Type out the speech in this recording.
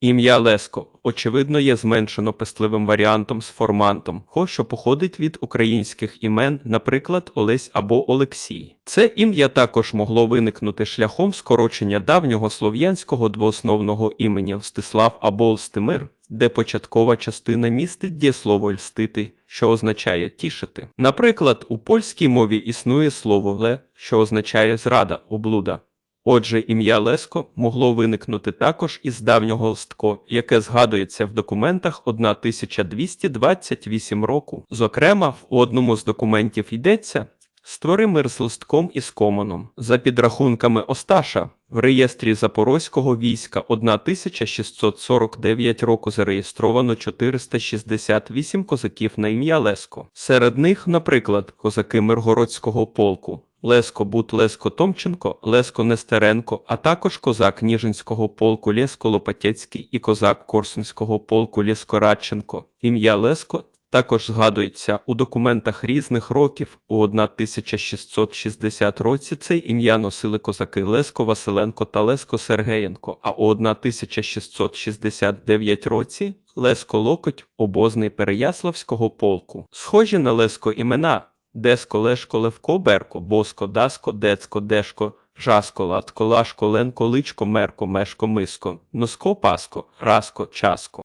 Ім'я Леско, очевидно, є зменшено пестливим варіантом з формантом, «хо», що походить від українських імен, наприклад, Олесь або Олексій. Це ім'я також могло виникнути шляхом скорочення давнього слов'янського двоосновного імені Мстислав або Лстимир, де початкова частина містить дієслово «льстити», що означає тішити. Наприклад, у польській мові існує слово ле, що означає зрада, облуда. Отже, ім'я Леско могло виникнути також із давнього лстко, яке згадується в документах 1228 року. Зокрема, в одному з документів йдеться Створи мир з листком і з комоном. За підрахунками Осташа, в реєстрі Запорозького війська 1649 року зареєстровано 468 козаків на ім'я Леско. Серед них, наприклад, козаки Миргородського полку. Леско Бут Леско Томченко, Леско Нестеренко, а також козак Ніжинського полку Лєско Лопатецький і козак Корсунського полку Лєско Радченко. Ім'я Леско також згадується у документах різних років. У 1660 році це ім'я носили козаки Леско Василенко та Леско Сергеєнко, а у 1669 році Леско Локоть, обозний Переяславського полку. Схожі на Леско імена Деско, Лешко, Левко, Берко, Боско, Даско, Децко, Дешко, Жаско, Латко, Лашко, Ленко, Личко, Мерко, Мешко, Миско, Носко, Паско, Раско, Часко.